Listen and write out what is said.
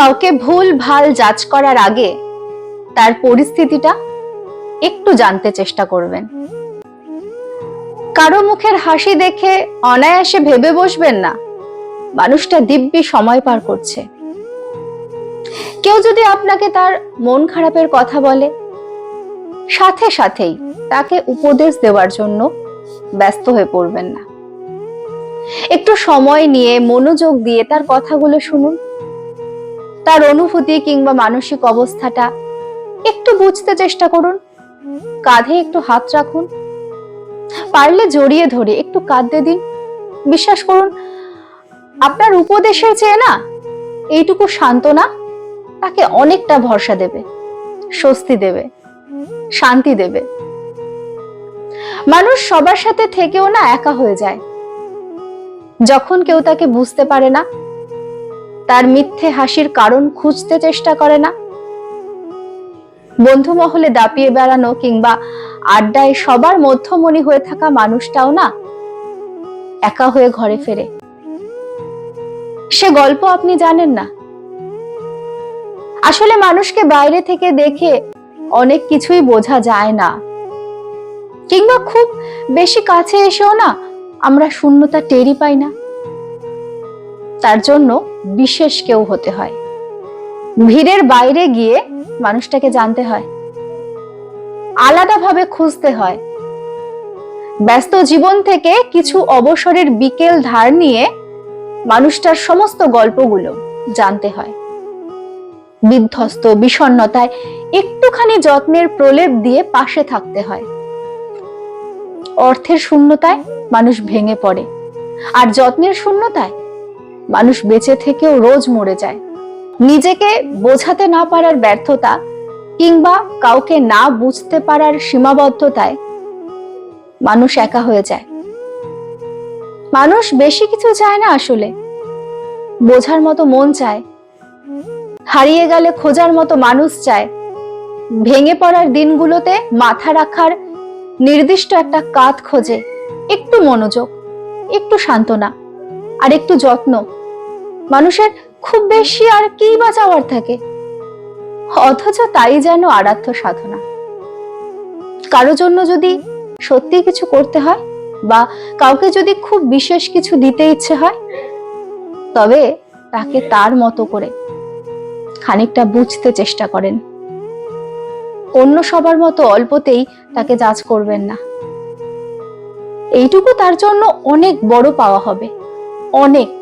কাউকে ভুল ভালো জাজ করার আগে তার পরিস্থিতিটা একটু জানতে চেষ্টা করবেন। কারও মুখের হাসি দেখে অনায়াসে ভেবে বসবেন না। মানুষটা দিব্যি সময় পার করছে। কেউ যদি আপনাকে তার মন খারাপের কথা বলে, সাথে সাথেই তাকে উপদেশ দেওয়ার জন্য ব্যস্ত হয়ে পড়বেন না। একটু সময় নিয়ে মনোযোগ দিয়ে তার কথাগুলো শুনুন। তার অনুভূতি কিংবা মানসিক অবস্থাটা একটু বুঝতে চেষ্টা করুন। কাঁধে একটু হাত রাখুন। পারলে জড়িয়ে ধরে একটু কাঁদতে দিন। বিশ্বাস করুন, আপনার উপদেশের চেয়ে না এইটুকু সান্ত্বনা তাকে অনেকটা ভরসা দেবে, স্বস্তি দেবে, শান্তি দেবে। মানুষ সবার সাথে থেকেও না একা হয়ে যায়। যখন কেউ তাকে বুঝতে পারে না তার মিথ্যে হাসির কারণ খুঁজতে চেষ্টা করে না। বন্ধু মহলে দাপিয়ে বেড়ানো কিংবা আড্ডায় সবার মধ্যমণি হয়ে থাকা মানুষটাও না, একা হয়ে ঘরে ফেরে। সে গল্প আপনি জানেন না। আসলে মানুষকে বাইরে থেকে দেখে অনেক কিছুই বোঝা যায় না। কিংবা খুব বেশি কাছে এসেও না, আমরা শূন্যতা টেরই পাই না। তার জন্য বিশেষ কেউ হতে হয়। ভিড়ের বাইরে গিয়ে মানুষটাকে জানতে হয়। আলাদাভাবে খুঁজতে হয়। ব্যস্ত জীবন থেকে কিছু অবসরের বিকেল ধার নিয়ে মানুষটার সমস্ত গল্পগুলো জানতে হয়। বিধ্বস্ত, বিষণ্ণতায় একটুখানি যত্নের প্রলেপ দিয়ে পাশে থাকতে হয়। অর্থের শূন্যতায় মানুষ ভেঙে পড়ে। আর যত্নের শূন্যতায় মানুষ বেঁচে থেকেও রোজ মরে যায়। নিজেকে বোঝাতে না পারার ব্যর্থতা কিংবা কাউকে না বুঝতে পারার সীমাবদ্ধতায় মানুষ একা হয়ে যায়। মানুষ বেশি কিছু চায় না আসলে। বোঝার মতো মন চায়। হারিয়ে গেলে খোঁজার মতো মানুষ চায়। ভেঙে পড়ার দিনগুলোতে মাথা রাখার নির্দিষ্ট একটা কাত খোঁজে। একটু মনোযোগ, একটু সান্ত্বনা, আর একটু যত্ন। মানুষের খুব বেশি আর কি বা চাওয়ার থাকে? অথচ তাই যেন আরাধ্য সাধনা। কারও জন্য যদি সত্যি কিছু করতে হয় বা কাউকে যদি খুব বিশেষ কিছু দিতে ইচ্ছে হয়, তবে তাকে তার মতো করে খানিকটা বুঝতে চেষ্টা করেন। অন্য সবার মতো অল্পতেই তাকে জাজ করবেন না। এইটুকু তার জন্য অনেক বড় পাওয়া হবে। অনেক।